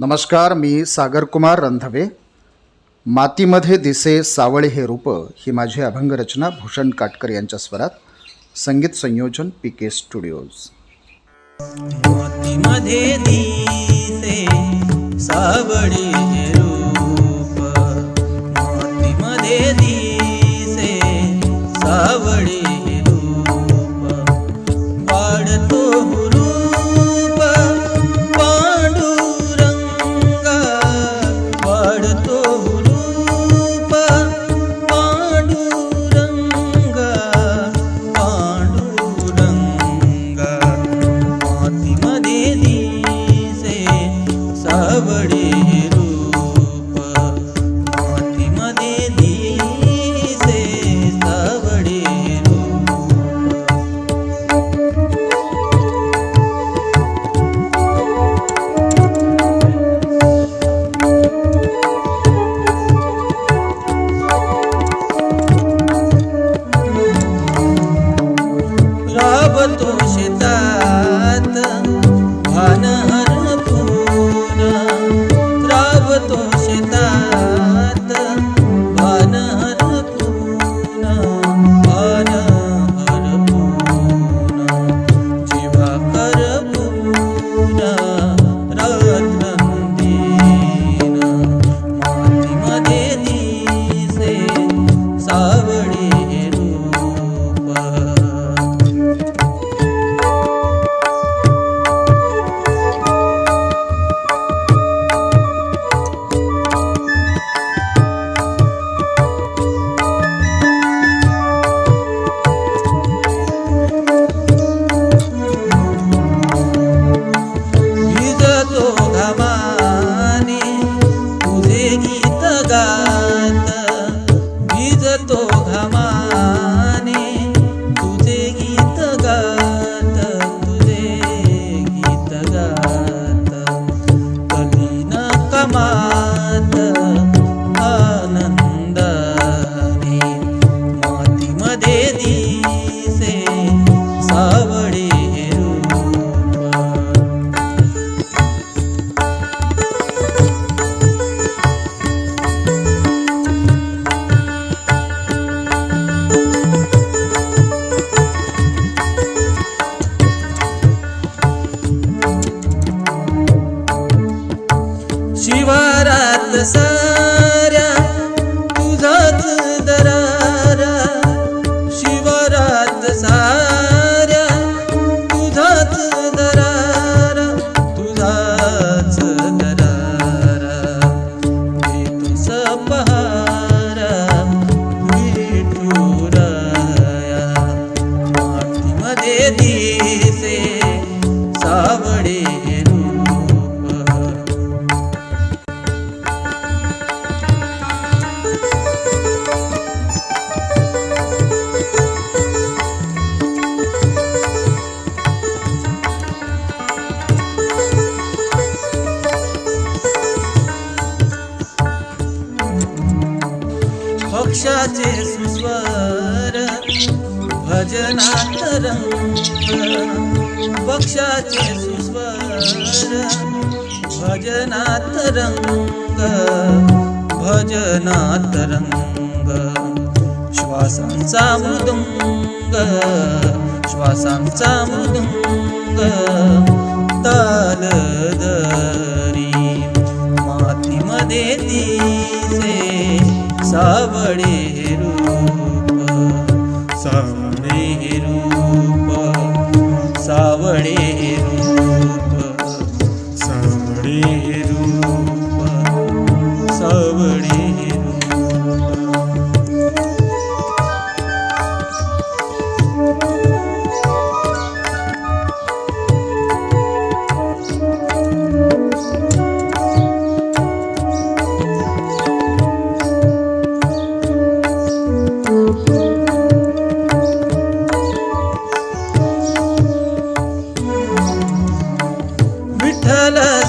नमस्कार मी सागरकुमार रंधवे मातीमध्ये दिसे सावळे हे रूप ही माझी अभंगरचना भूषण काटकर यांच्या स्वरात. संगीत संयोजन पी के स्टुडिओज. मातीमध्ये दिसे सावळे सावळे पक्षाचे सुस्वर भजनात रंग पक्षाचे सुस्वर भजनात रंग भजनात रंग श्वासांचा मृदुंग श्वासांचा मृदुंग. सावळे रूप सावळे रूप सावळे रूप सावळे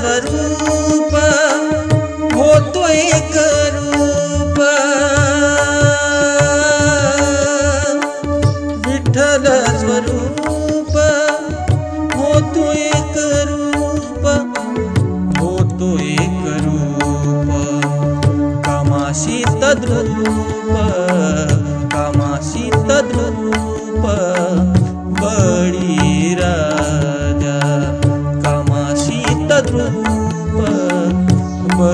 स्वरूप होतोय करूप विठ्ठल स्वरूप होतोय करूप होतोय करूप कमाशी तद्रूप.